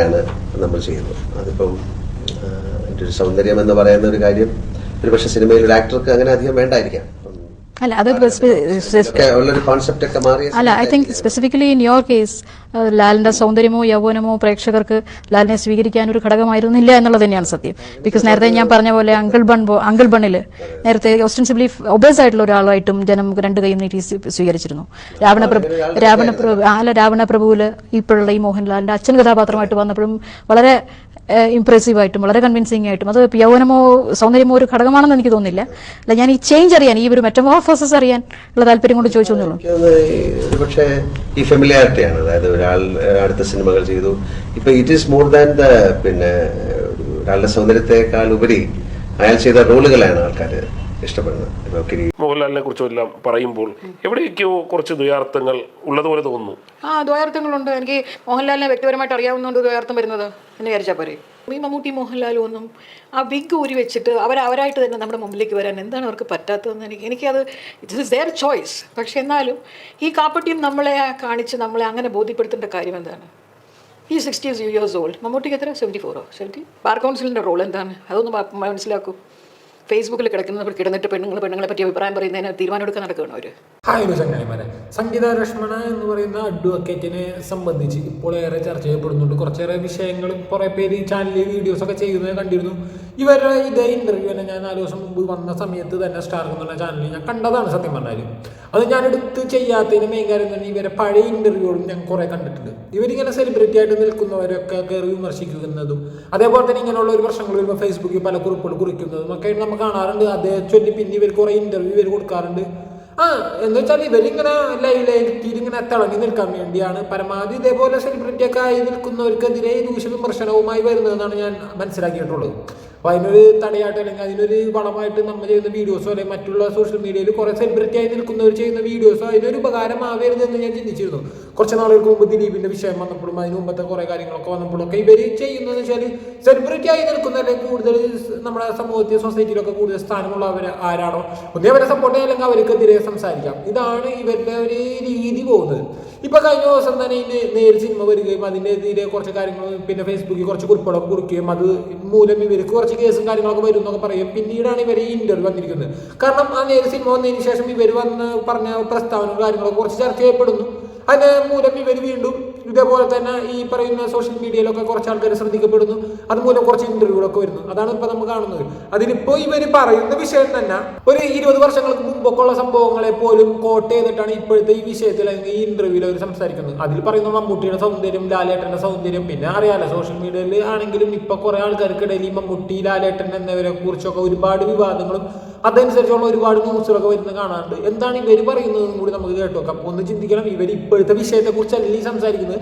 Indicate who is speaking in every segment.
Speaker 1: ആണ് നമ്മൾ ചെയ്യുന്നത്. അതിപ്പം അതിന്റെ ഒരു സൗന്ദര്യം എന്ന് പറയുന്ന ഒരു കാര്യം. ഒരു പക്ഷേ സിനിമയിൽ ഒരു ആക്ടർക്ക് അങ്ങനെ അധികം വേണ്ടായിരിക്കാം.
Speaker 2: അല്ല അത് അല്ല I think specifically in your case ലാലിന്റെ സൗന്ദര്യമോ യൗവനമോ പ്രേക്ഷകർക്ക് ലാലിനെ സ്വീകരിക്കാൻ ഒരു ഘടകമായിരുന്നില്ല എന്നുള്ളത് തന്നെയാണ് സത്യം. ബിക്കോസ് നേരത്തെ ഞാൻ പറഞ്ഞ പോലെ അങ്കിൾ ബൺ അങ്കിൾ ബണ്ണിൽ നേരത്തെ ഒസ്റ്റൻസിബിലി ഒബേസ് ആയിട്ടുള്ള ഒരാളായിട്ടും ജനം രണ്ട് കൈ നീട്ടി സ്വീ- സ്വീകരിച്ചിരുന്നു. രാവണപ്രഭു രാവണപ്രഭു അല്ല രാവണപ്രഭുവിൽ ഇപ്പോഴുള്ള ഈ മോഹൻലാലിന്റെ അച്ഛൻ കഥാപാത്രമായിട്ട് വന്നപ്പോഴും വളരെ ഇംപ്രസീവ് ആയിട്ടും വളരെ കൺവിൻസിംഗ് ആയിട്ടും. അത് യൗവനമോ സൗന്ദര്യമോ ഒരു ഘടകമാണെന്ന് എനിക്ക് തോന്നുന്നില്ല. അല്ല ഞാൻ ഈ ചേഞ്ച് അറിയാൻ ഈ ഒരു മെറ്റമോർഫോസസ് അറിയാൻ ഉള്ള താല്പര്യം കൊണ്ട് ചോദിച്ചു എന്നേ ഉള്ളൂ.
Speaker 1: എനിക്ക് തോന്നുന്നു ഈ ഫെമിലിയാരിറ്റി ഫെമിലിയാരിറ്റിയാണ് അതായത് ഒരാൾ അടുത്ത സിനിമകൾ ചെയ്തു. ഇപ്പൊ it is more than the പിന്നെ ഒരു ഒരാളുടെ സൗന്ദര്യത്തെക്കാൾ ഉപരി അയാൾ ചെയ്ത റോളുകളാണ് ആൾക്കാർ ഇഷ്ടപ്പെടുന്നത്.
Speaker 3: മോഹൻലാലിനെ കുറിച്ചും എല്ലാം പറയുമ്പോൾ എവിടെയൊക്കെയോ കുറച്ച് ദ്വയാർത്ഥങ്ങൾ ഉള്ളതുപോലെ തോന്നുന്നു.
Speaker 4: ആ ദ്വയാർത്ഥങ്ങളുണ്ട്. എനിക്ക് മോഹൻലാലിനെ വ്യക്തിപരമായിട്ട് അറിയാവുന്നതുകൊണ്ട് ദ്വയാർത്ഥം വരുന്നത് എന്ന് വിചാരിച്ചാൽ പോരെ. ഈ മമ്മൂട്ടി മോഹൻലാലും ഒന്നും ആ വിഗ് ഊരി വെച്ചിട്ട് അവർ അവരായിട്ട് തന്നെ നമ്മുടെ മുമ്പിലേക്ക് വരാൻ എന്താണ് അവർക്ക് പറ്റാത്തതെന്ന് എനിക്ക് എനിക്കത് ഇറ്റ് ഇസ് ദെയർ ചോയ്സ് പക്ഷെ എന്നാലും ഈ കാപ്പട്ടിയും നമ്മളെ കാണിച്ച് നമ്മളെ അങ്ങനെ ബോധ്യപ്പെടുത്തേണ്ട കാര്യം എന്താണ്? ഈ സിക്സ്റ്റി ഇയേഴ്സ് ഓൾഡ് മമ്മൂട്ടിക്ക് എത്ര? സെവന്റി ഫോറോ സെവന്റി ബാർ കൗൺസിലിന്റെ റോൾ എന്താണ്? അതൊന്ന് മനസ്സിലാക്കൂ. ഫേസ്ബുക്കിൽ കിടക്കുന്ന കിടന്നിട്ട് പെണ്ണുങ്ങൾ പെണ്ണുങ്ങളെ പറ്റി അഭിപ്രായം പറയുന്നതിന് തീരുമാനം എടുക്കാൻ നടക്കുകയാണ് അവർ
Speaker 5: ഹായ് ഒരു ചങ്ങായിമാരെ സംഗീത ലക്ഷ്മണ എന്ന് പറയുന്ന അഡ്വക്കേറ്റിനെ സംബന്ധിച്ച് ഇപ്പോൾ ഏറെ ചർച്ച ചെയ്യപ്പെടുന്നുണ്ട്. കുറച്ചേറെ വിഷയങ്ങളും കുറേ പേര് ഈ ചാനലിൽ വീഡിയോസ് ഒക്കെ ചെയ്യുന്നത് കണ്ടിരുന്നു. ഇവരുടെ ഇതേ ഇന്റർവ്യൂ തന്നെ ഞാൻ നാല് ദിവസം മുമ്പ് വന്ന സമയത്ത് തന്നെ സ്റ്റാർ എന്നുള്ള ചാനലിൽ ഞാൻ കണ്ടതാണ് സത്യം പറഞ്ഞാൽ അത് ഞാൻ എടുത്ത് ചെയ്യാത്തതിന് മെയിൻ കാര്യം തന്നെ ഇവരെ പഴയ ഇന്റർവ്യൂകളും ഞാൻ കുറേ കണ്ടിട്ടുണ്ട്. ഇവരിങ്ങനെ സെലിബ്രിറ്റി ആയിട്ട് നിൽക്കുന്നവരൊക്കെ കയറി വിമർശിക്കുന്നതും അതേപോലെ തന്നെ ഇങ്ങനെയുള്ള ഒരു പ്രശ്നങ്ങൾ വരുമ്പോൾ ഫേസ്ബുക്കിൽ പല കുറിപ്പുകൾ കുറിക്കുന്നതും ഒക്കെ നമ്മൾ കാണാറുണ്ട്. അതേ ചൊല്ലി പിന്നെ ഇവർ കുറേ ഇന്റർവ്യൂ ഇവർ കൊടുക്കാറുണ്ട്. ആ എന്ന് വെച്ചാൽ ഇവരിങ്ങനെ ലൈവിലെത്തിയിട്ട് ഇങ്ങനെ തിളങ്ങി നിൽക്കാൻ വേണ്ടിയാണ്. പരമാവധി ഇതേപോലെ സെലിബ്രിറ്റി ഒക്കെ ആയി നിൽക്കുന്നവർക്കെതിരെ ദൂഷ്യ വിമർശനവുമായി വരുന്നതെന്നാണ് ഞാൻ മനസ്സിലാക്കിയിട്ടുള്ളത്. അപ്പോൾ അതിനൊരു തടയായിട്ട് അല്ലെങ്കിൽ അതിനൊരു വളമായിട്ട് നമ്മൾ ചെയ്യുന്ന വീഡിയോസോ അല്ലെങ്കിൽ മറ്റുള്ള സോഷ്യൽ മീഡിയയിൽ കുറേ സെലിബ്രിറ്റി ആയി നിൽക്കുന്നവർ ചെയ്യുന്ന വീഡിയോസോ അതിനൊരു ഉപകാരമാവരുതെന്ന് ഞാൻ ചിന്തിച്ചിരുന്നു. കുറച്ച് നാളുകൾക്ക് മുമ്പ് ദിലീപിന്റെ വിഷയം വന്നപ്പോഴും അതിന് മുമ്പത്തെ കുറേ കാര്യങ്ങളൊക്കെ വന്നപ്പോഴും ഒക്കെ ഇവർ ചെയ്യുന്നതെന്ന് വെച്ചാൽ സെലിബ്രിറ്റി ആയി നിൽക്കുന്ന അല്ലെങ്കിൽ കൂടുതൽ നമ്മുടെ സമൂഹത്തിൽ സൊസൈറ്റിയിലൊക്കെ കൂടുതൽ സ്ഥാനമുള്ളവർ ആരാണോ? ഒന്നേ അവരെ സപ്പോർട്ട് ചെയ്യാൻ അല്ലെങ്കിൽ അവർക്കെതിരെ സംസാരിക്കാം. ഇതാണ് ഇവരുടെ ഒരു രീതി പോകുന്നത്. ഇപ്പൊ കഴിഞ്ഞ ദിവസം തന്നെ ഈ നേരിൽ നേര് സിനിമ വരികയും അതിന്റെ എതിരെ കുറച്ച് കാര്യങ്ങൾ പിന്നെ ഫേസ്ബുക്കിൽ കുറച്ച് കുറിപ്പുകളൊക്കെ കുറിക്കുകയും അത് മൂലം ഇവർക്ക് കുറച്ച് കേസും കാര്യങ്ങളൊക്കെ വരും എന്നൊക്കെ പറയും. പിന്നീടാണ് ഇവർ ഈ ഇന്റർവ്യൂ വന്നിരിക്കുന്നത്. കാരണം ആ നേരെ സിനിമ വന്നതിന് ശേഷം ഇവർ വന്ന് പറഞ്ഞ പ്രസ്താവനകൾ കാര്യങ്ങളൊക്കെ കുറച്ച് ചർച്ച ചെയ്യപ്പെടുന്നു. അതിന് മൂലം ഇവർ വീണ്ടും ഇതേപോലെ തന്നെ ഈ പറയുന്ന സോഷ്യൽ മീഡിയയിലൊക്കെ കുറച്ച് ആൾക്കാർ ശ്രദ്ധിക്കപ്പെടുന്നു. അതുമൂലം കുറച്ച് ഇന്റർവ്യൂകളൊക്കെ വരുന്നു. അതാണ് ഇപ്പൊ നമ്മൾ കാണുന്നത്. അതിലിപ്പോ ഇവർ പറയുന്ന വിഷയം തന്നെ ഒരു ഇരുപത് വർഷങ്ങൾക്ക് മുമ്പൊക്കെ ഉള്ള സംഭവങ്ങളെ പോലും കോട്ട് ചെയ്തിട്ടാണ് ഇപ്പോഴത്തെ ഈ വിഷയത്തിൽ അല്ലെങ്കിൽ ഈ ഇന്റർവ്യൂവിൽ അവർ സംസാരിക്കുന്നത്. അതിൽ പറയുന്ന മമ്മൂട്ടിയുടെ സൗന്ദര്യം ലാലേട്ടന്റെ സൗന്ദര്യം. പിന്നെ അറിയാലോ സോഷ്യൽ മീഡിയയിൽ ആണെങ്കിലും ഇപ്പൊ കുറെ ആൾക്കാർക്കിടയിൽ ഈ മമ്മൂട്ടി ലാലേട്ടൻ എന്നിവരെ കുറിച്ചൊക്കെ ഒരുപാട് വിവാദങ്ങളും അതനുസരിച്ചുള്ള ഒരുപാട് ന്യൂസുകളൊക്കെ വരുന്നത് കാണാറുണ്ട്. എന്താണ് ഇവർ പറയുന്നതെന്നും കൂടി നമുക്ക് കേട്ടോക്കാം. ഒന്ന് ചിന്തിക്കണം ഇവർ ഇപ്പോഴത്തെ വിഷയത്തെ കുറിച്ചല്ല ഈ സംസാരിക്കുന്നത്.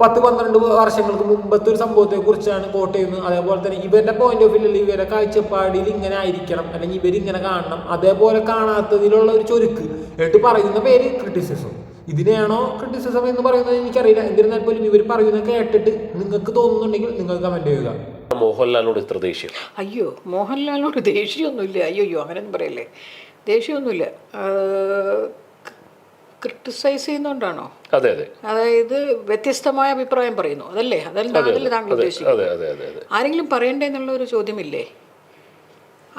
Speaker 5: പത്ത് പന്ത്രണ്ട് വർഷങ്ങൾക്ക് മുമ്പത്തെ ഒരു സംഭവത്തെ കുറിച്ചാണ് കോട്ട് ചെയ്യുന്നത്. അതേപോലെ തന്നെ ഇവരുടെ പോയിന്റ് ഓഫ് വ്യൂ ഇവരുടെ കാഴ്ചപ്പാടിൽ ഇങ്ങനെ ആയിരിക്കണം. അല്ലെങ്കിൽ ഇവരിങ്ങനെ കാണണം. അതേപോലെ കാണാത്തതിലുള്ള ഒരു ചൊരുക്ക്. എന്നിട്ട് പറയുന്ന പേര് ക്രിറ്റിസിസം ഇതിനെയാണോ ക്രിറ്റിസിസം എന്ന് പറയുന്നത് എനിക്കറിയില്ല. എന്നിരുന്നാൽ പോലും ഇവർ പറയുന്നത് കേട്ടിട്ട് നിങ്ങൾക്ക് തോന്നുന്നുണ്ടെങ്കിൽ നിങ്ങൾ കമന്റ് ചെയ്യുക.
Speaker 3: മോഹൻലാലിനോട് ഇത്ര ദേഷ്യം?
Speaker 4: അയ്യോ മോഹൻലാലിനോട് ദേഷ്യമൊന്നുമില്ല. അയ്യോ അങ്ങനെയൊന്നും പറയല്ലേ. ദേഷ്യമൊന്നുമില്ല. ക്രിട്ടിസൈസ് ചെയ്യുന്നോണ്ടാണോ?
Speaker 3: അതെ അതെ.
Speaker 4: അതായത് വ്യത്യസ്തമായ അഭിപ്രായം പറയുന്നു. അതല്ലേ? അതല്ല അതല്ലേ താങ്കൾ ഉദ്ദേശിക്കുന്നത്? ആരെങ്കിലും പറയണ്ടേ എന്നുള്ള ഒരു ചോദ്യമില്ലേ?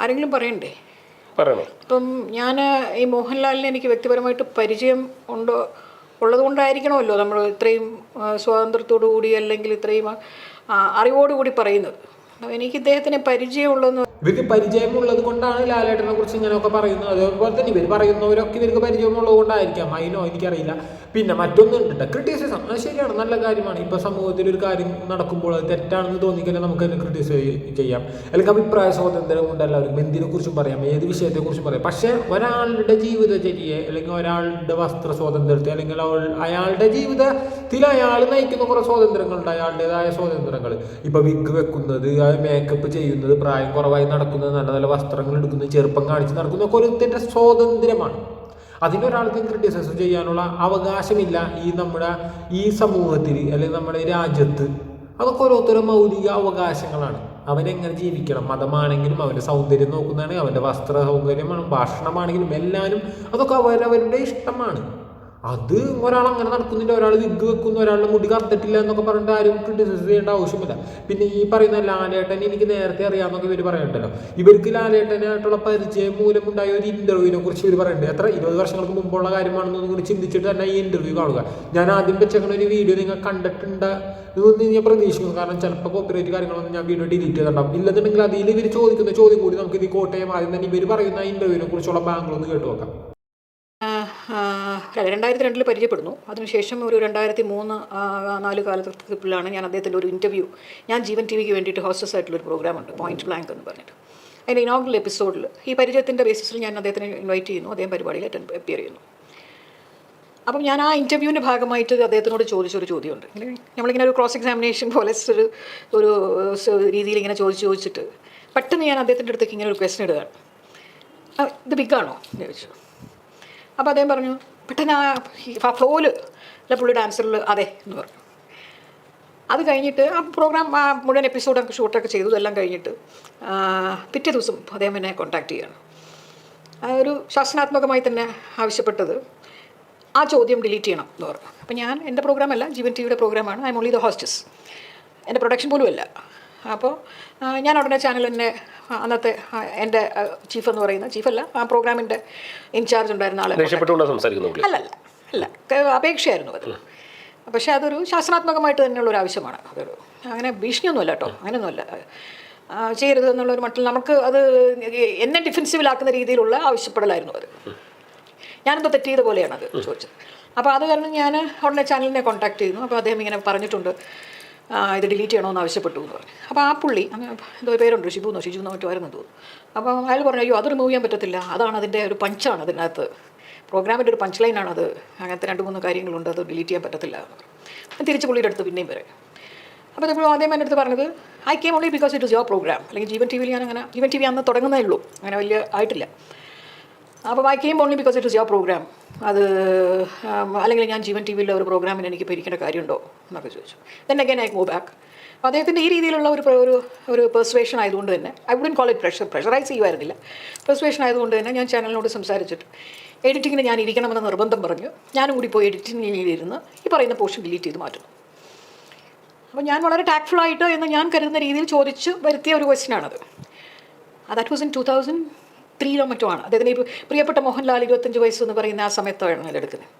Speaker 4: ആരെങ്കിലും പറയണ്ടേ?
Speaker 3: പറയണം?
Speaker 4: ഇപ്പം ഞാൻ ഈ മോഹൻലാലിനെ എനിക്ക് വ്യക്തിപരമായിട്ട് പരിചയം ഉണ്ടോ ഉള്ളതുകൊണ്ടായിരിക്കണമല്ലോ നമ്മൾ ഇത്രയും സ്വാതന്ത്ര്യത്തോടു കൂടി അല്ലെങ്കിൽ ഇത്രയും അറിവോടുകൂടി പറയുന്നത്. എനിക്ക് ഇദ്ദേഹത്തിനെ പരിചയമുള്ളതെന്ന്
Speaker 5: ഇവർക്ക് പരിചയമുള്ളത് കൊണ്ടാണ് ലാലേട്ടനെ കുറിച്ച് ഇങ്ങനെയൊക്കെ പറയുന്നത്. അതേപോലെ തന്നെ ഇവർ പറയുന്നവരൊക്കെ ഇവർക്ക് പരിചയമുള്ളത് കൊണ്ടായിരിക്കാം. അതിനോ എനിക്കറിയില്ല. പിന്നെ മറ്റൊന്നുണ്ട് ക്രിറ്റിസിസം അത് ശരിയാണ്. നല്ല കാര്യമാണ്. ഇപ്പൊ സമൂഹത്തിൽ ഒരു കാര്യം നടക്കുമ്പോൾ അത് തെറ്റാണെന്ന് തോന്നിക്കഴിഞ്ഞാൽ നമുക്ക് അതിനെ ക്രിറ്റിസൈസ് ചെയ്യാം. അല്ലെങ്കിൽ അഭിപ്രായ സ്വാതന്ത്ര്യം കൊണ്ട് എല്ലാവർക്കും എന്തിനെ കുറിച്ചും പറയാം. ഏത് വിഷയത്തെ കുറിച്ചും പറയാം. പക്ഷെ ഒരാളുടെ ജീവിതചര്യയെ അല്ലെങ്കിൽ ഒരാളുടെ വസ്ത്ര സ്വാതന്ത്ര്യത്തെ അല്ലെങ്കിൽ അയാളുടെ ജീവിതത്തിൽ അയാൾ നയിക്കുന്ന കുറേ സ്വാതന്ത്ര്യങ്ങളുണ്ട്. അയാളുടേതായ സ്വാതന്ത്ര്യങ്ങൾ. ഇപ്പൊ വിഗ് വെക്കുന്നത് മേക്കപ്പ് ചെയ്യുന്നത് പ്രായം കുറവായി നടക്കുന്നത് നല്ല നല്ല വസ്ത്രങ്ങൾ എടുക്കുന്നത് ചെറുപ്പം കാണിച്ച് നടക്കുന്നത് ഒക്കെ ഒരുത്തിന്റെ സ്വാതന്ത്ര്യമാണ്. അതിനൊരാൾക്ക് ക്രിറ്റിസൈസ് ചെയ്യാനുള്ള അവകാശമില്ല ഈ നമ്മുടെ ഈ സമൂഹത്തിൽ അല്ലെങ്കിൽ നമ്മുടെ രാജ്യത്ത്. അതൊക്കെ ഓരോരുത്തരും മൗലിക അവകാശങ്ങളാണ്. അവനെങ്ങനെ ജീവിക്കണം? മതമാണെങ്കിലും അവന്റെ സൗന്ദര്യം നോക്കുന്നതാണ് അവന്റെ വസ്ത്ര സൗകര്യമാണ് ഭക്ഷണമാണെങ്കിലും എല്ലാവരും അതൊക്കെ അവരവരുടെ ഇഷ്ടമാണ്. അത് ഒരാൾ അങ്ങനെ നടക്കുന്നില്ല. ഒരാൾ വിഗ് വെക്കുന്നു. ഒരാളുടെ മുടി കറുത്തിട്ടില്ല എന്നൊക്കെ പറഞ്ഞിട്ട് ആരും ക്രിറ്റിസൈസ് ചെയ്യേണ്ട ആവശ്യമില്ല. പിന്നെ ഈ പറയുന്ന ലാലേട്ടൻ എനിക്ക് നേരത്തെ അറിയാമെന്നൊക്കെ ഇവർ പറയണ്ടല്ലോ ഇവർക്ക് ലാലേട്ടനായിട്ടുള്ള പരിചയം മൂലമുണ്ടായ ഒരു ഇന്റർവ്യൂവിനെ കുറിച്ച് ഇവർ പറയുന്നുണ്ട്. എത്ര? ഇരുപത് വർഷങ്ങൾക്ക് മുമ്പുള്ള കാര്യമാണെന്ന് കൂടി ചിന്തിച്ചിട്ട് തന്നെ ഈ ഇന്റർവ്യൂ കാണുക. ഞാൻ ആദ്യം വെച്ച ഒരു വീഡിയോ നിങ്ങൾ കണ്ടിട്ടുണ്ട് ഇതൊന്നും ഞാൻ പ്രതീക്ഷിക്കുന്നു. കാരണം ചിലപ്പോൾ കോപ്പറേറ്റ് കാര്യങ്ങളൊന്നും ഞാൻ വീഡിയോ ഡിലീറ്റ് ചെയ്തിട്ടുണ്ടാവും. ഇല്ലെന്നുണ്ടെങ്കിൽ അതിൽ ഇവർ ചോദിക്കുന്ന ചോദ്യം കൂടി നമുക്ക് ഇത് കോട്ടയം ആദ്യം തന്നെ ഇവർ പറയുന്ന ഇന്റർവ്യൂവിനെ കുറിച്ചുള്ള ബാങ്കുകളൊന്ന് കേട്ട് നോക്കാം.
Speaker 4: രണ്ടായിരത്തി രണ്ടിൽ പരിചയപ്പെടുന്നു. അതിനുശേഷം ഒരു രണ്ടായിരത്തി മൂന്ന് നാല് കാലത്തിലാണ് ഞാൻ അദ്ദേഹത്തിന്റെ ഒരു ഇന്റർവ്യൂ ഞാൻ ജീവൻ ടി വിക്ക് വേണ്ടിയിട്ട് ഹോസ്റ്റസ് ആയിട്ടുള്ള ഒരു പ്രോഗ്രാമുണ്ട് പോയിന്റ് ബ്ലാങ്ക് എന്ന് പറഞ്ഞിട്ട്. അതിന്റെ ഇനോഗ്രൽ എപ്പിസോഡിൽ ഈ പരിചയത്തിന്റെ ബേസിസിൽ ഞാൻ അദ്ദേഹത്തിനെ ഇൻവൈറ്റ് ചെയ്യുന്നു അദ്ദേഹം പരിപാടിയിൽ അറ്റൻഡ് അപ്പിയർ ചെയ്യുന്നു. അപ്പം ഞാൻ ആ ഇന്റർവ്യൂവിന്റെ ഭാഗമായിട്ട് അദ്ദേഹത്തിനോട് ചോദിച്ചൊരു ചോദ്യമുണ്ട്. നമ്മളിങ്ങനെ ഒരു ക്രോസ് എക്സാമിനേഷൻ പോലെ ഒരു ഒരു രീതിയിൽ ഇങ്ങനെ ചോദിച്ച് ചോദിച്ചിട്ട് പെട്ടെന്ന് ഞാൻ അദ്ദേഹത്തിന്റെ അടുത്തേക്ക് ഇങ്ങനെ ഒരു ക്വസ്റ്റൻ ഇടുകയാണ്. "ആ, ഇത് ബിഗാണോ എന്ന് ചോദിച്ചു. അപ്പോൾ അദ്ദേഹം പറഞ്ഞു പെട്ടെന്ന് ആ ഫ്ലോയിൽ അല്ല പുള്ളി ഡാൻസറിൽ അതെ എന്ന് പറഞ്ഞു. അത് കഴിഞ്ഞിട്ട് ആ പ്രോഗ്രാം ആ മുഴുവൻ എപ്പിസോഡൊക്കെ ഷൂട്ടൊക്കെ ചെയ്തു. ഇതെല്ലാം കഴിഞ്ഞിട്ട് പിറ്റേ ദിവസം അദ്ദേഹം എന്നെ കോൺടാക്ട് ചെയ്യാണ്. ആ ഒരു ശാസനാത്മകമായി തന്നെ ആവശ്യപ്പെട്ടത് ആ ചോദ്യം ഡിലീറ്റ് ചെയ്യണം എന്ന് പറഞ്ഞു. അപ്പം ഞാൻ എന്റെ പ്രോഗ്രാമല്ല ജീവൻ ടി വിയുടെ പ്രോഗ്രാമാണ്. I am only the hostess എന്റെ പ്രൊഡക്ഷൻ പോലും അല്ല. അപ്പോൾ ഞാൻ ഉടനെ ചാനലിന്റെ അന്നത്തെ എന്റെ ചീഫ് എന്ന് പറയുന്ന ചീഫല്ല ആ പ്രോഗ്രാമിന്റെ ഇൻചാർജ് ഉണ്ടായിരുന്ന ആളെ
Speaker 3: അല്ല അല്ല
Speaker 4: അല്ലല്ല അല്ല അപേക്ഷയായിരുന്നു അത്. പക്ഷേ അതൊരു ശാസ്ത്രാത്മകമായിട്ട് തന്നെയുള്ള ഒരു ആവശ്യമാണ്. അതൊരു അങ്ങനെ ഭീഷണിയൊന്നുമല്ല കേട്ടോ അങ്ങനെയൊന്നുമല്ല. ചെയ്യരുത് എന്നുള്ളൊരു മട്ടിൽ നമുക്ക് അത് എന്നെ ഡിഫെൻസീവിലാക്കുന്ന രീതിയിലുള്ള ആവശ്യപ്പെടലായിരുന്നു അത്. ഞാനെന്തോ തെറ്റ് ചെയ്ത പോലെയാണ് അത് ചോദിച്ചത്. അപ്പോൾ അത് കാരണം ഞാൻ ഉടനെ ചാനലിനെ കോൺടാക്ട് ചെയ്യുന്നു. അപ്പോൾ അദ്ദേഹം ഇങ്ങനെ പറഞ്ഞിട്ടുണ്ട്. ഇത് ഡിലീറ്റ് ചെയ്യണമെന്ന് ആവശ്യപ്പെട്ടു എന്ന് പറഞ്ഞു. അപ്പോൾ ആ പുള്ളി അങ്ങനെ എന്തോ പേരുണ്ട് ഷിബു എന്നോ ഷിജു എന്നോ മറ്റോ ആയിരുന്നു തോന്നുന്നു. അപ്പോൾ അയാൾ പറഞ്ഞു അയ്യോ അത് റിമൂവ് ചെയ്യാൻ പറ്റത്തില്ല. അതാണ് അതിന്റെ ഒരു പഞ്ചാണ് അതിനകത്ത്. പ്രോഗ്രാമിന്റെ ഒരു പഞ്ച് ലൈനാണ് അത്. അങ്ങനത്തെ രണ്ട് മൂന്ന് കാര്യങ്ങളുണ്ട് അത് ഡിലീറ്റ് ചെയ്യാൻ പറ്റത്തില്ല തിരിച്ച് പുള്ളിയുടെ അടുത്ത് പിന്നെയും വരെ. അപ്പോൾ ഇപ്പോൾ ആദ്യം എന്റെ അടുത്ത് പറഞ്ഞത് I came only because it is your program അല്ലെങ്കിൽ ജീവൻ ടി വിയിൽ ഞാൻ അങ്ങനെ ജീവൻ ടി വി അന്ന് തുടങ്ങുന്നേ ഉള്ളൂ. അങ്ങനെ വലിയ ആയിട്ടില്ല. അപ്പോൾ I came only because it is your program അത് അല്ലെങ്കിൽ ഞാൻ ജീവൻ ടി വിയിലെ ഒരു പ്രോഗ്രാമിന് എനിക്ക് ഭരിക്കേണ്ട കാര്യമുണ്ടോ എന്നൊക്കെ ചോദിച്ചു. Then again I move back അപ്പോൾ അദ്ദേഹത്തിന്റെ ഈ രീതിയിലുള്ള ഒരു ഒരു ഒരു പെർസുവേഷൻ ആയതുകൊണ്ട് തന്നെ I wouldn't call it pressure pressurise ചെയ്യുമായിരുന്നില്ല persuasion ആയതുകൊണ്ട് തന്നെ ഞാൻ ചാനലിനോട് സംസാരിച്ചിട്ട് എഡിറ്റിങ്ങിന് ഞാൻ ഇരിക്കണമെന്ന് നിർബന്ധം പറഞ്ഞു. ഞാനും കൂടി പോയി എഡിറ്റിങ്ങിലിരുന്ന് ഈ പറയുന്ന പോർഷൻ ഡിലീറ്റ് ചെയ്ത് മാറ്റുന്നു. അപ്പോൾ ഞാൻ വളരെ ടാക്ട്ഫുൾ ആയിട്ട് എന്ന് ഞാൻ കരുതുന്ന രീതിയിൽ ചോദിച്ച് വരുത്തിയ ഒരു ക്വസ്റ്റ്യനാണത് that was in two thousand ത്രീയിലോ മറ്റോ ആണ് അദ്ദേഹത്തിന് ഈ പ്രിയപ്പെട്ട മോഹൻലാൽ ഇരുപത്തഞ്ച് വയസ്സ് എന്ന് പറയുന്ന ആ സമയത്താണ് ഇതെടുക്കുന്നത്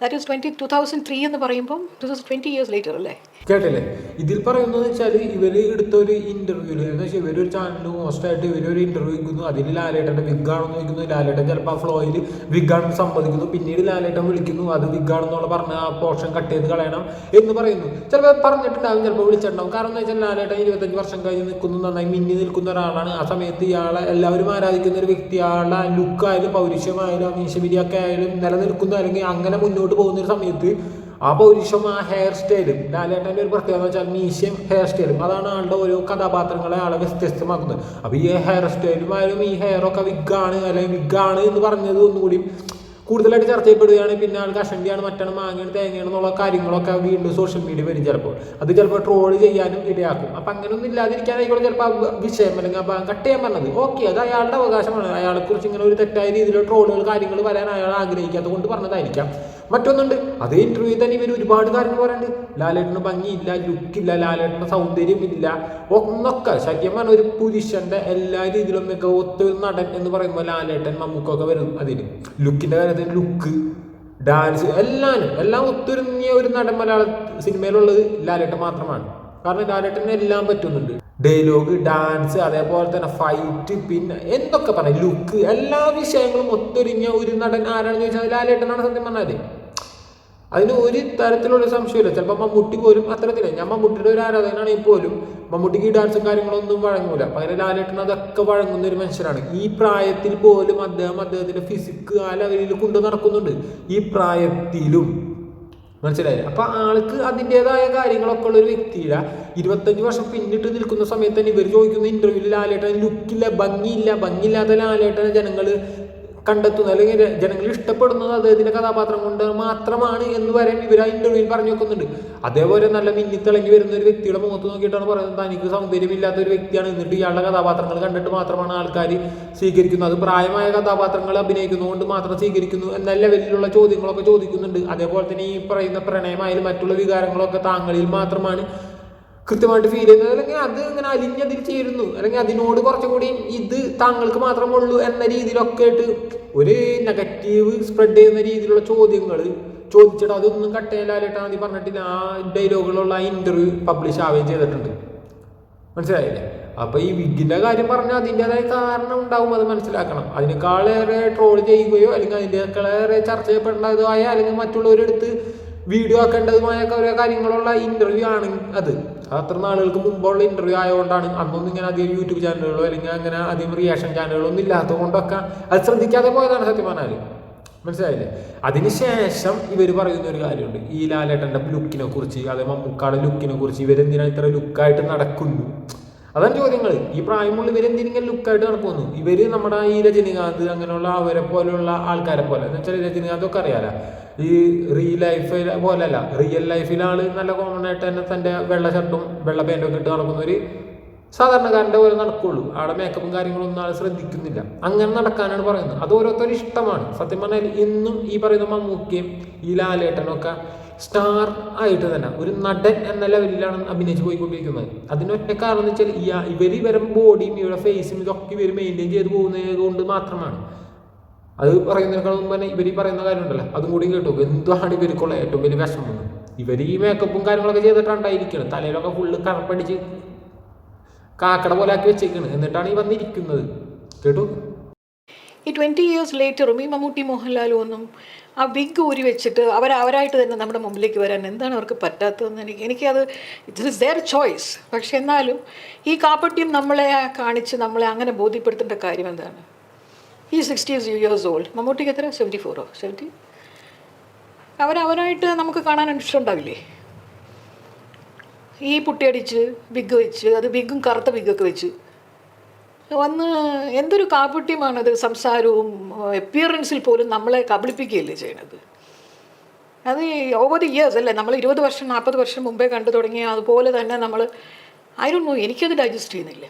Speaker 4: that is twenty two thousand three എന്ന് പറയുമ്പം two thousand twenty years later അല്ലേ?
Speaker 5: കേട്ടില്ലേ? ഇതിൽ പറയുന്നത് വെച്ചാൽ ഇവർ എടുത്ത ഒരു ഇന്റർവ്യൂൽ എന്ന് വെച്ചാൽ ഇവരൊരു ചാനലിൽ ഹോസ്റ്റായിട്ട് ഇവരൊരു ഇന്റർവ്യൂ വയ്ക്കുന്നു അതിൽ ലാലേട്ടന്റെ വിഗാണെന്ന് ചോദിക്കുന്നു ലാലേട്ടൻ ചിലപ്പോൾ ആ ഫ്ലോയിൽ വിഗാണെന്ന് സമ്മതിക്കുന്നു. പിന്നീട് ലാലേട്ടൻ വിളിക്കുന്നു. അത് വിഗാണെന്നുള്ള പറഞ്ഞ ആ പോർഷൻ കട്ട് ചെയ്ത് കളയണം എന്ന് പറയുന്നു. ചിലപ്പോൾ പറഞ്ഞിട്ടുണ്ടാവും ചിലപ്പോൾ വിളിച്ചിട്ടുണ്ടാവും. കാരണം എന്ന് വെച്ചാൽ ലാലേട്ടൻ ഇരുപത്തഞ്ച് വർഷം കഴിഞ്ഞ് നിൽക്കുന്നു നന്നായി മിന്നി നിൽക്കുന്ന ഒരാളാണ്. ആ സമയത്ത് ഇയാളെ എല്ലാവരും ആരാധിക്കുന്ന ഒരു വ്യക്തി ആളുടെ ലുക്കായാലും പൗരുഷമായാലും മീശമിരിയൊക്കെ ആയാലും നിലനിൽക്കുന്ന. അല്ലെങ്കിൽ അങ്ങനെ മുന്നോട്ട് പോകുന്ന ഒരു സമയത്ത് ആ പൗരുഷം ആ ഹെയർ സ്റ്റൈലും ലാലേട്ടന്റെ ഒരു പ്രത്യേകത എന്ന് വെച്ചാൽ മീശയും ഹെയർ സ്റ്റൈലും അതാണ് ആളുടെ ഓരോ കഥാപാത്രങ്ങളെ ആളെ വ്യത്യസ്തമാക്കുന്നത്. അപ്പോൾ ഈ ഹെയർ സ്റ്റൈലും ആയാലും ഈ ഹെയറൊക്കെ വിഗാണ് അല്ലെങ്കിൽ വിഗാണ് എന്ന് പറഞ്ഞത് ഒന്നുകൂടി കൂടുതലായിട്ട് ചർച്ച ചെയ്യപ്പെടുകയാണ്. പിന്നെ ആൾ കഷണ്ടിയാണ് മറ്റാണ് മാങ്ങയാണ് തേങ്ങയാണ് എന്നുള്ള കാര്യങ്ങളൊക്കെ വീണ്ടും സോഷ്യൽ മീഡിയ വരും ചിലപ്പോൾ. അത് ചിലപ്പോൾ ട്രോൾ ചെയ്യാനും ഇടയാക്കും. അപ്പം അങ്ങനെയൊന്നും ഇല്ലാതിരിക്കാനായിക്കോട്ടെ ചിലപ്പോൾ വിഷയം അല്ലെങ്കിൽ ആ കട്ട് ചെയ്യാൻ പറഞ്ഞത്. ഓക്കെ അത് അയാളുടെ അവകാശമാണ്. അയാളെക്കുറിച്ച് ഇങ്ങനെ ഒരു തെറ്റായ രീതിയിലുള്ള ട്രോളുകൾ കാര്യങ്ങൾ വരാൻ അയാൾ ആഗ്രഹിക്കാത്തത് കൊണ്ട് പറഞ്ഞതായിരിക്കാം. മറ്റൊന്നുണ്ട്. അതേ ഇന്റർവ്യൂ തന്നെ ഇവർ ഒരുപാട് കാര്യങ്ങൾ പറയുന്നുണ്ട് ലാലേട്ടന് ഭംഗിയില്ല ലുക്കില്ല ലാലേട്ടന് സൗന്ദര്യം ഇല്ല ഒന്നൊക്കെ ശരിക്കും പറഞ്ഞ ഒരു പുരുഷന്റെ എല്ലാ രീതിയിലും മികവൊത്ത ഒരു നടൻ എന്ന് പറയുമ്പോൾ ലാലേട്ടൻ മമ്മൂക്കൊക്കെ വരും അതിന് ലുക്കിന്റെ കാര്യത്തിൽ ലുക്ക് ഡാൻസ് എല്ലാനും എല്ലാം ഒത്തൊരുങ്ങിയ ഒരു നടൻ മലയാള സിനിമയിലുള്ളത് ലാലേട്ടൻ മാത്രമാണ്. കാരണം ലാലേട്ടന് എല്ലാം പറ്റുന്നുണ്ട്. ഡയലോഗ് ഡാൻസ് അതേപോലെ തന്നെ ഫൈറ്റ് പിന്നെ എന്തൊക്കെ പറയാം ലുക്ക് എല്ലാ വിഷയങ്ങളും ഒത്തൊരുങ്ങിയ ഒരു നടൻ ആരാണെന്ന് ചോദിച്ചാൽ ലാലേട്ടനാണ് സത്യം പറഞ്ഞാൽ. അതിന് ഒരു തരത്തിലുള്ള സംശയമില്ല ചിലപ്പോൾ മമ്മൂട്ടി പോലും അത്തരത്തില്ല ഞാൻ മമ്മൂട്ടിയുടെ ഒരു ആരാധകനാണെങ്കിൽ പോലും മമ്മൂട്ടിക്ക് ഈ ഡാൻസും കാര്യങ്ങളൊന്നും വഴങ്ങൂല. പകരം ലാലേട്ടൻ അതൊക്കെ വഴങ്ങുന്ന ഒരു മനുഷ്യനാണ്. ഈ പ്രായത്തിൽ പോലും അദ്ദേഹം അദ്ദേഹത്തിന്റെ ഫിസിക്ക് ആ ലെവലിൽ കൊണ്ടു നടക്കുന്നുണ്ട്. ഈ പ്രായത്തിലും. മനസ്സിലായി അപ്പൊ ആൾക്ക് അതിന്റെതായ കാര്യങ്ങളൊക്കെ ഉള്ള ഒരു വ്യക്തിയില്ല. ഇരുപത്തഞ്ച് വർഷം പിന്നിട്ട് നിൽക്കുന്ന സമയത്ത് തന്നെ ഇവർ ചോദിക്കുന്ന ഇന്റർവ്യൂവിൽ ലാലേട്ടൻ ലുക്കില്ല ഭംഗിയില്ല. ഭംഗിയില്ലാത്ത ലാലേട്ടനെ ജനങ്ങൾ കണ്ടെത്തുന്നത് അല്ലെങ്കിൽ ജനങ്ങൾ ഇഷ്ടപ്പെടുന്നത് അദ്ദേഹത്തിന്റെ കഥാപാത്രം കൊണ്ട് മാത്രമാണ് എന്ന് വരെ ഇവർ ആ ഇന്റർവ്യൂവിൽ പറഞ്ഞു വെക്കുന്നുണ്ട്. അതേപോലെ നല്ല മിന്നിത്തിളങ്ങി വരുന്ന ഒരു വ്യക്തിയുടെ മുഖത്ത് നോക്കിയിട്ടാണ് പറയുന്നത്. തനിക്ക് സൗന്ദര്യമില്ലാത്ത ഒരു വ്യക്തിയാണ് എന്നിട്ട് ഇയാളുടെ കഥാപാത്രങ്ങൾ കണ്ടിട്ട് മാത്രമാണ് ആൾക്കാർ സ്വീകരിക്കുന്നത്. അത് പ്രായമായ കഥാപാത്രങ്ങൾ അഭിനയിക്കുന്നതുകൊണ്ട് മാത്രം സ്വീകരിക്കുന്നു എന്ന ലെവലിലുള്ള ചോദ്യങ്ങളൊക്കെ ചോദിക്കുന്നുണ്ട്. അതേപോലെ തന്നെ ഈ പറയുന്ന പ്രണയമായാലും മറ്റുള്ള വികാരങ്ങളൊക്കെ താങ്കളിൽ മാത്രമാണ് കൃത്യമായിട്ട് ഫീൽ ചെയ്യുന്നത്. അല്ലെങ്കിൽ അത് ഇങ്ങനെ അലിഞ്ഞതിൽ ചേരുന്നു. അല്ലെങ്കിൽ അതിനോട് കുറച്ചും കൂടി ഇത് താങ്കൾക്ക് മാത്രമേ ഉള്ളൂ എന്ന രീതിയിലൊക്കെ ആയിട്ട് ഒരു നെഗറ്റീവ് സ്പ്രെഡ് ചെയ്യുന്ന രീതിയിലുള്ള ചോദ്യങ്ങൾ ചോദിച്ചിട്ട് അതൊന്നും കട്ടയിലാലിട്ട് ആദ്യം പറഞ്ഞിട്ടില്ല. ആ ഡയലോഗുകളുള്ള ആ ഇന്റർവ്യൂ പബ്ലിഷ് ആവുകയും ചെയ്തിട്ടുണ്ട്. മനസ്സിലായില്ലേ? അപ്പൊ ഈ വിഗിന്റെ കാര്യം പറഞ്ഞാൽ അതിന്റെതായ കാരണം ഉണ്ടാവും അത് മനസ്സിലാക്കണം. അതിനേക്കാളേറെ ട്രോൾ ചെയ്യുകയോ അല്ലെങ്കിൽ അതിന്റെക്കാളേറെ ചർച്ച ചെയ്യപ്പെടേണ്ടതായ അല്ലെങ്കിൽ മറ്റുള്ളവരെടുത്ത് വീഡിയോ ആക്കേണ്ടതുമായ ഓരോ കാര്യങ്ങളുള്ള ഇന്റർവ്യൂ ആണ് അത്. അത്ര നാളുകൾക്ക് മുമ്പുള്ള ഇന്റർവ്യൂ ആയതുകൊണ്ടാണ് അന്നൊന്നും ഇങ്ങനെ അധികം യൂട്യൂബ് ചാനലുകളോ അല്ലെങ്കിൽ അങ്ങനെ അധികം റിയാക്ഷൻ ചാനലുകളോ ഒന്നും ഇല്ലാത്തത് കൊണ്ടൊക്കെ അത് ശ്രദ്ധിക്കാതെ പോയതാണ് സത്യം പറഞ്ഞാൽ മനസ്സിലായില്ലേ? അതിനുശേഷം ഇവർ പറയുന്ന ഒരു കാര്യമുണ്ട്. ഈ ലാലേട്ടന്റെ ലുക്കിനെ കുറിച്ച് അതേ മമ്മൂക്കാടെ ലുക്കിനെ കുറിച്ച് ഇവരെന്തിനാ ഇത്ര ലുക്കായിട്ട് നടക്കുന്നു? അതാണ് ചോദ്യങ്ങൾ ഈ പ്രായമുള്ള ഇവരെന്തിനെങ്കിലും ലുക്കായിട്ട് നടക്കുന്നു? ഇവർ നമ്മുടെ ഈ രജനികാന്ത് അങ്ങനെയുള്ള അവരെ പോലെയുള്ള ആൾക്കാരെ പോലെ. എന്ന് വെച്ചാൽ രജനീകാന്ത് ഒക്കെ അറിയാലോ. ഈ റിയൽ ലൈഫ് പോലല്ല. റിയൽ ലൈഫിലാണ് നല്ല കോമൺ ആയിട്ട് തന്നെ തന്റെ വെള്ള ഷർട്ടും വെള്ള പാന്റും ഒക്കെ ഇട്ട് നടക്കുന്ന ഒരു സാധാരണക്കാരന്റെ പോലെ നടക്കുള്ളൂ. ആടെ മേക്കപ്പും കാര്യങ്ങളൊന്നും ആൾ ശ്രദ്ധിക്കുന്നില്ല. അങ്ങനെ നടക്കാനാണ് പറയുന്നത്. അത് ഓരോരുത്തരും ഇഷ്ടമാണ്. സത്യം പറഞ്ഞാൽ ഇന്നും ഈ പറയുന്ന മമ്മൂക്കയും ഈ ലാലേട്ടനൊക്കെ സ്റ്റാർ ആയിട്ട് തന്നെ ഒരു നടൻ എന്ന ലെവലിലാണ് അഭിനയിച്ച് പോയിക്കൊണ്ടിരിക്കുന്നത്. അതിനൊറ്റ കാരണം എന്ന് വെച്ചാൽ ഈ ഇവർ ഇവരും ബോഡിയും ഇവരുടെ ഫേസും ഇതൊക്കെ ഇവർ മെയിന്റെയിൻ ചെയ്ത് പോകുന്നത് കൊണ്ട് മാത്രമാണ്. അത് പറയുന്നതിനേക്കാൾ മുമ്പ് തന്നെ ഇവർ പറയുന്ന കാര്യമുണ്ടല്ലോ അതും കൂടി കേട്ടു. എന്താണ് ഇവർക്കുള്ള ഏറ്റവും വലിയ വിഷമം? ഇവർ ഈ മേക്കപ്പും കാര്യങ്ങളൊക്കെ ചെയ്തിട്ടുണ്ടായിരിക്കണം തലയിലൊക്കെ ഫുള്ള് കറപ്പടിച്ച് കാക്കട പോലെ ആക്കി വെച്ചേക്കാണ്. എന്നിട്ടാണ് ഈ വന്നിരിക്കുന്നത്. കേട്ടു?
Speaker 4: ഈ ട്വന്റി ഇയേഴ്സ് ലേറ്ററും ഈ മമ്മൂട്ടി മോഹൻലാലും ഒന്നും ആ ബിഗ് ഊരി വെച്ചിട്ട് അവർ അവരായിട്ട് തന്നെ നമ്മുടെ മുമ്പിലേക്ക് വരാൻ എന്താണ് അവർക്ക് പറ്റാത്തതെന്ന് എനിക്ക് എനിക്കത് ഇറ്റ് ഇസ് ദെയർ ചോയ്സ് പക്ഷെ എന്നാലും ഈ കാപ്പട്ടിയും നമ്മളെ കാണിച്ച് നമ്മളെ അങ്ങനെ ബോധ്യപ്പെടുത്തേണ്ട കാര്യം എന്താണ്? ഈ സിക്സ്റ്റി ഇയേഴ്സ് ഓൾഡ് മമ്മൂട്ടിക്ക് എത്ര? സെവന്റി ഫോറോ സെവന്റി അവരവരായിട്ട് നമുക്ക് കാണാൻ ഇഷ്ടമുണ്ടാവില്ലേ ഈ പുട്ടിയടിച്ച് ബിഗ് വെച്ച് അത് ബിഗും കറുത്ത ബിഗൊക്കെ വെച്ച് വന്ന് എന്തൊരു കാപട്യമാണത് സംസാരവും അപ്പിയറൻസിൽ പോലും നമ്മളെ കബളിപ്പിക്കുകയല്ലേ ചെയ്യണത്? അത് ഓവർ ഇയേഴ്സ് അല്ലേ? നമ്മൾ ഇരുപത് വർഷം നാൽപ്പത് വർഷം മുമ്പേ കണ്ടു തുടങ്ങിയ അതുപോലെ തന്നെ നമ്മൾ ഐ ഡോ നോ എനിക്കത് ഡൈജസ്റ്റ് ചെയ്യുന്നില്ല.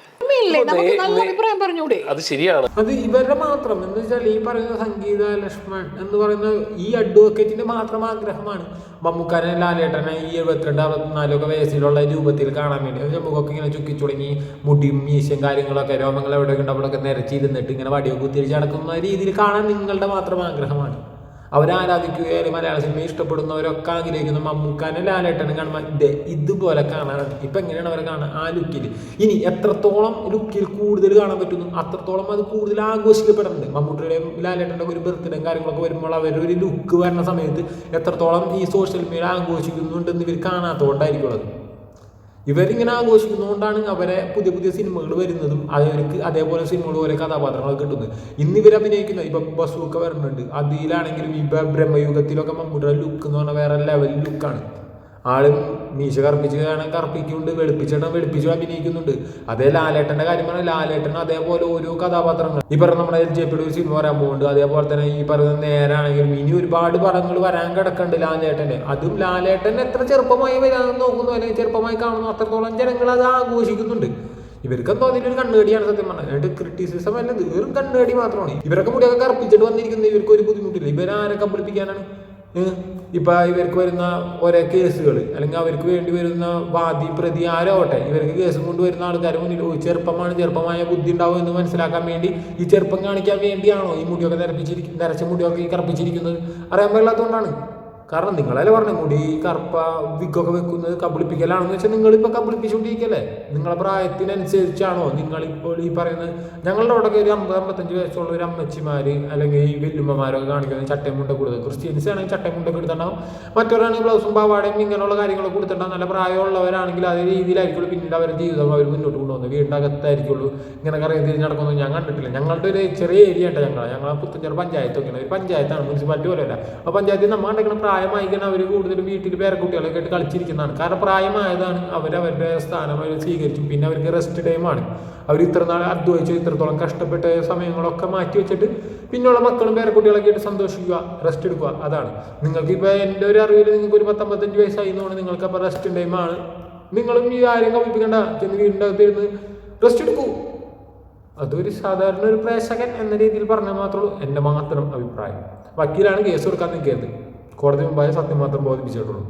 Speaker 4: നമുക്ക് നല്ല അഭിപ്രായം പറഞ്ഞൂടെ?
Speaker 3: അത് ശരിയാണ്.
Speaker 5: അത് ഇവരുടെ മാത്രം. എന്ന് വെച്ചാൽ ഈ പറയുന്ന സംഗീത ലക്ഷ്മൺ എന്ന് പറയുന്ന ഈ അഡ്വക്കേറ്റിന്റെ മാത്രം ആഗ്രഹമാണ്. മമ്മൂക്കാനെ ലാലേട്ടനെ ഈ എഴുപത്തിരണ്ട് അറുപത്തിനാലൊക്കെ വയസ്സിലുള്ള രൂപത്തിൽ കാണാൻ വേണ്ടി. നമുക്കൊക്കെ ഇങ്ങനെ ചുക്കി തുടങ്ങി മുടിയും മീശയും കാര്യങ്ങളൊക്കെ രോമങ്ങൾ എവിടെയൊക്കെ ഉണ്ട് അവിടെയൊക്കെ നിരച്ചിരുന്നിട്ട് ഇങ്ങനെ വടിയൊക്കെ കുത്തിരിച്ച് നടക്കുന്ന രീതിയിൽ കാണാൻ നിങ്ങളുടെ മാത്രം ആഗ്രഹമാണ്. അവരാരാധിക്കുകയും മലയാള സിനിമ ഇഷ്ടപ്പെടുന്നവരൊക്കെ ആഗ്രഹിക്കുന്നു. മമ്മൂക്കാനും ലാലേട്ടനും കാണുമ്പോൾ ഇതേ ഇതുപോലെ കാണാനാണ് ഇപ്പം എങ്ങനെയാണ് അവരെ കാണാൻ ആ ലുക്കിൽ ഇനി എത്രത്തോളം ലുക്കിൽ കൂടുതൽ കാണാൻ പറ്റുന്നു? അത്രത്തോളം അത് കൂടുതൽ ആഘോഷിക്കപ്പെടുന്നുണ്ട്. മമ്മൂട്ടിയുടെയും ലാലേട്ടന്റെ ഒരു ബർത്ത്ഡേയും കാര്യങ്ങളൊക്കെ വരുമ്പോൾ അവരുടെ ഒരു ലുക്ക് വരുന്ന സമയത്ത് എത്രത്തോളം ഈ സോഷ്യൽ മീഡിയ ആഘോഷിക്കുന്നുണ്ടെന്ന് ഇവർ കാണാത്തതുകൊണ്ടായിരിക്കും ഇവരിങ്ങനെ ആഘോഷിക്കുന്നതുകൊണ്ടാണ് അവരെ പുതിയ പുതിയ സിനിമകൾ വരുന്നതും അവർക്ക് അതേപോലെ സിനിമകൾ ഓരോ കഥാപാത്രങ്ങൾ കിട്ടുന്നത്. ഇന്ന് ഇവർ അഭിനയിക്കുന്ന ഇപ്പൊ ബസൂക്ക വരുന്നുണ്ട്. അതിലാണെങ്കിലും ഇപ്പൊ ബ്രഹ്മയുഗത്തിലൊക്കെ മമ്മൂട്ടിയുടെ ലുക്ക് എന്ന് പറഞ്ഞാൽ വേറെ ലെവൽ ലുക്കാണ് ആൾ മീശ കറുപ്പിച്ച് കാണാൻ കറുപ്പിക്കുന്നുണ്ട് വെളുപ്പിച്ചേട്ടൻ വെളുപ്പിച്ചു അഭിനയിക്കുന്നുണ്ട്. അതേ ലാലേട്ടന്റെ കാര്യം പറഞ്ഞാൽ ലാലേട്ടൻ അതേപോലെ ഓരോ കഥാപാത്രങ്ങൾ. ഈ പറഞ്ഞ നമ്മുടെ എൽ ജെ പിയുടെ ഒരു സിനിമ വരാൻ പോകുന്നുണ്ട്. അതേപോലെ തന്നെ ഈ പറയുന്ന നേരാണെങ്കിലും ഇനി ഒരുപാട് പടങ്ങൾ വരാൻ കിടക്കുന്നുണ്ട് ലാലേട്ടന്. അതും ലാലേട്ടൻ എത്ര ചെറുപ്പമായി വരാമെന്ന് നോക്കുന്നു. അല്ലെങ്കിൽ ചെറുപ്പമായി കാണുന്നു. അത്രത്തോളം ജനങ്ങൾ അത് ആഘോഷിക്കുന്നുണ്ട്. ഇവർക്ക് എന്തോ ഒരു കണ്ണുകടിയാണ് സത്യം പറഞ്ഞത് എന്നിട്ട് ക്രിറ്റിസിസം അല്ല വെറും കണ്ണുകടി മാത്രമാണ്. ഇവരൊക്കെ മുടിയൊക്കെ കറുപ്പിച്ചിട്ട് വന്നിരിക്കുന്നത് ഇവർക്ക് ഒരു ബുദ്ധിമുട്ടില്ല. ഇവരാരൊക്കെ കബളിപ്പിക്കാനാണ് ഏഹ്? ഇപ്പൊ ഇവർക്ക് വരുന്ന ഓരോ കേസുകൾ അല്ലെങ്കിൽ അവർക്ക് വേണ്ടി വരുന്ന വാദി പ്രതി ആരോട്ടെ ഇവർക്ക് കേസും കൊണ്ട് വരുന്ന ആൾക്കാർ മുന്നിൽ "ഓ, ചെറുപ്പമാണ് ചെറുപ്പമായ ബുദ്ധി ഉണ്ടാവും എന്ന് മനസ്സിലാക്കാൻ വേണ്ടി ഈ ചെറുപ്പം കാണിക്കാൻ വേണ്ടിയാണോ ഈ മുടിയൊക്കെ നിരപ്പിച്ചിരിക്കും നിരച്ച മുടിയൊക്കെ ഈ കറപ്പിച്ചിരിക്കുന്നത് അറിയാൻ പാടില്ലാത്തതുകൊണ്ടാണ് കാരണം നിങ്ങളല്ലേ പറഞ്ഞു മുടി കറുപ്പ വിഗൊക്കെ വെക്കുന്നത് കബളിപ്പിക്കലാണെന്ന് വെച്ചാൽ നിങ്ങളിപ്പോൾ കബളിപ്പിച്ചുകൊണ്ടിരിക്കല്ലേ നിങ്ങളെ പ്രായത്തിനനുസരിച്ചാണോ നിങ്ങളിപ്പോൾ ഈ പറയുന്നത്? ഞങ്ങളുടെ അവിടെയൊക്കെ ഒരു അമ്പത് അമ്പത്തഞ്ച് വയസ്സുള്ള ഒരു അമ്മച്ചിമാർ അല്ലെങ്കിൽ ഈ വല്യമ്മമാരൊക്കെ കാണിക്കുന്നത് ചട്ടയും മുണ്ട കൊടുത്തത് ക്രിസ്ത്യൻസ് ആണെങ്കിൽ ചട്ടയും മുണ്ടൊക്കെ എടുത്തിട്ടുണ്ടാവും മറ്റൊരാണെങ്കിൽ ബ്ലൗസും പാവാടയും ഇങ്ങനെയുള്ള കാര്യങ്ങളൊക്കെ കൊടുത്തിട്ടുണ്ടാവും. നല്ല പ്രായമുള്ളവരാണെങ്കിൽ അതേ രീതിയിലായിരിക്കുള്ളൂ. പിന്നീട് അവരുടെ ജീവിതം അവർ മുന്നോട്ട് കൊണ്ടുപോകുന്നത്. വീടിനകത്തായിരിക്കുള്ളൂ. ഇങ്ങനെ കറങ്ങി തിരിഞ്ഞ് നടക്കുന്നത് ഞാൻ കണ്ടിട്ടില്ല. ഞങ്ങളുടെ ഒരു ചെറിയ ഏരിയ ഉണ്ട് ഞങ്ങൾ ഞങ്ങളെ പുത്തഞ്ചേർ പഞ്ചായത്തൊക്കെയാണ് ഒരു പഞ്ചായത്താണ് മുനിസിപ്പാലിറ്റി പോലെയല്ല. അപ്പോൾ പഞ്ചായത്തിൽ നമ്മൾ കണ്ടിരിക്കുന്ന പ്രായമായിക്കണം അവർ കൂടുതലും വീട്ടിൽ പേരക്കുട്ടികളൊക്കെ ആയിട്ട് കളിച്ചിരിക്കുന്നതാണ്. കാരണം പ്രായമായതാണ് അവർ അവരുടെ സ്ഥാനം അവർ സ്വീകരിച്ചു. പിന്നെ അവർക്ക് റെസ്റ്റ് ടൈമാണ് അവർ ഇത്ര നാൾ അധ്വാനിച്ചു ഇത്രത്തോളം കഷ്ടപ്പെട്ട സമയങ്ങളൊക്കെ മാറ്റി വെച്ചിട്ട് പിന്നെയുള്ള മക്കളും പേരക്കുട്ടികളൊക്കെ ആയിട്ട് സന്തോഷിക്കുക റെസ്റ്റ് എടുക്കുക. അതാണ്. നിങ്ങൾക്ക് ഇപ്പോൾ എന്റെ ഒരു അറിവിൽ നിങ്ങൾക്ക് ഒരു പത്തൊമ്പത്തഞ്ച് വയസ്സായി എന്നാണ് നിങ്ങൾക്ക് അപ്പോൾ റെസ്റ്റ് ടൈമാണ് നിങ്ങളും ഈ ആരും കവിപ്പിക്കേണ്ട ചെന്ന് വീടിന്റെ അകത്ത് ഇരുന്ന് റെസ്റ്റ് എടുക്കൂ. അതൊരു സാധാരണ ഒരു പ്രേക്ഷകൻ എന്ന രീതിയിൽ പറഞ്ഞാൽ മാത്രമേ ഉള്ളൂ. എന്റെ മാത്രം അഭിപ്രായം. വക്കീലാണ് കേസ് കൊടുക്കാൻ നിൽക്കരുത് കോടതി മുമ്പായ സത്യം മാത്രം ബോധിപ്പിച്ചിട്ടുള്ളൂ